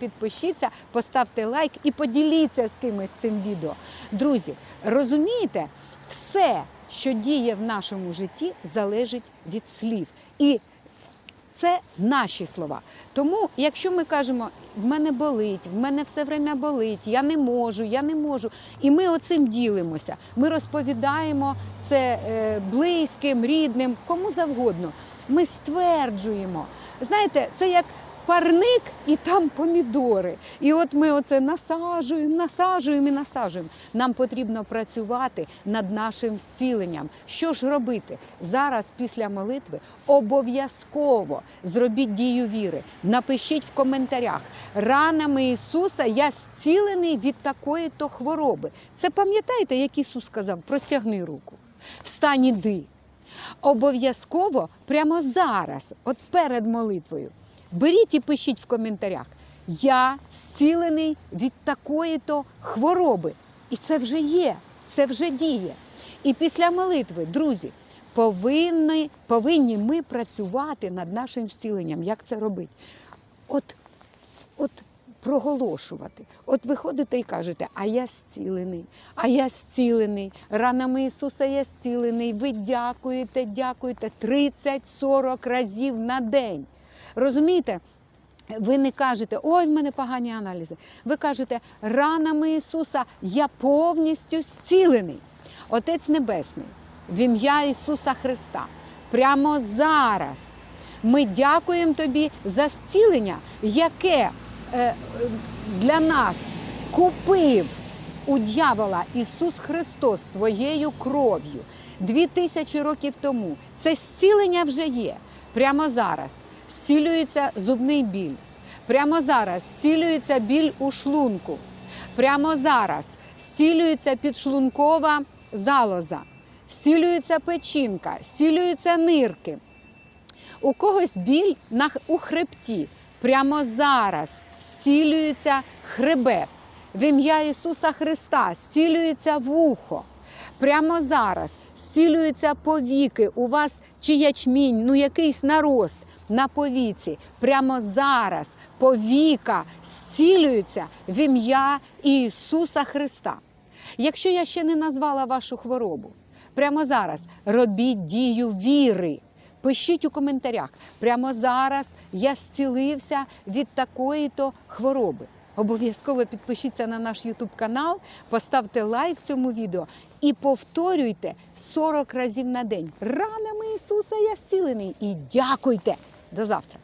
Підпишіться, поставте лайк і поділіться з кимось цим відео. Друзі, розумієте, все, що діє в нашому житті, залежить від слів. І це наші слова. Тому, якщо ми кажемо, в мене болить, в мене все время болить, я не можу, я не можу. І ми оцим ділимося. Ми розповідаємо це е, близьким, рідним, кому завгодно. Ми стверджуємо. Знаєте, це як парник і там помідори. І от ми оце насаджуємо, насаджуємо і насаджуємо. Нам потрібно працювати над нашим зціленням. Що ж робити? Зараз, після молитви, обов'язково зробіть дію віри. Напишіть в коментарях. Ранами Ісуса я зцілений від такої то хвороби. Це пам'ятаєте, як Ісус сказав? Простягни руку. Встань іди. Обов'язково прямо зараз, от перед молитвою, беріть і пишіть в коментарях. Я зцілений від такої-то хвороби. І це вже є, це вже діє. І після молитви, друзі, повинні, повинні ми працювати над нашим зціленням. Як це робити? От, от проголошувати. От ви ходите і кажете, а я зцілений, а я зцілений. Ранами Ісуса я зцілений. Ви дякуєте, дякуєте 30-40 разів на день. Розумієте? Ви не кажете, ой, в мене погані аналізи. Ви кажете, ранами Ісуса я повністю зцілений. Отець Небесний, в ім'я Ісуса Христа, прямо зараз ми дякуємо Тобі за зцілення, яке е, для нас купив у дьявола Ісус Христос своєю кров'ю дві тисячі років тому. Це зцілення вже є. Прямо зараз зцілюється зубний біль. Прямо зараз зцілюється біль у шлунку. Прямо зараз зцілюється підшлункова залоза, зцілюється печінка, зцілюються нирки. У когось біль на, у хребті. Прямо зараз зцілюється хребет. В ім'я Ісуса Христа зцілюється вухо. Прямо зараз зцілюються повіки. У вас чи ячмінь, ну якийсь нарост на повіці. Прямо зараз повіка зцілюється в ім'я Ісуса Христа. Якщо я ще не назвала вашу хворобу, прямо зараз робіть дію віри. Пишіть у коментарях. Прямо зараз я зцілився від такої-то хвороби. Обов'язково підпишіться на наш YouTube канал, поставте лайк цьому відео і повторюйте 40 разів на день. Ранами Ісуса я зцілений. І дякуйте. До завтра.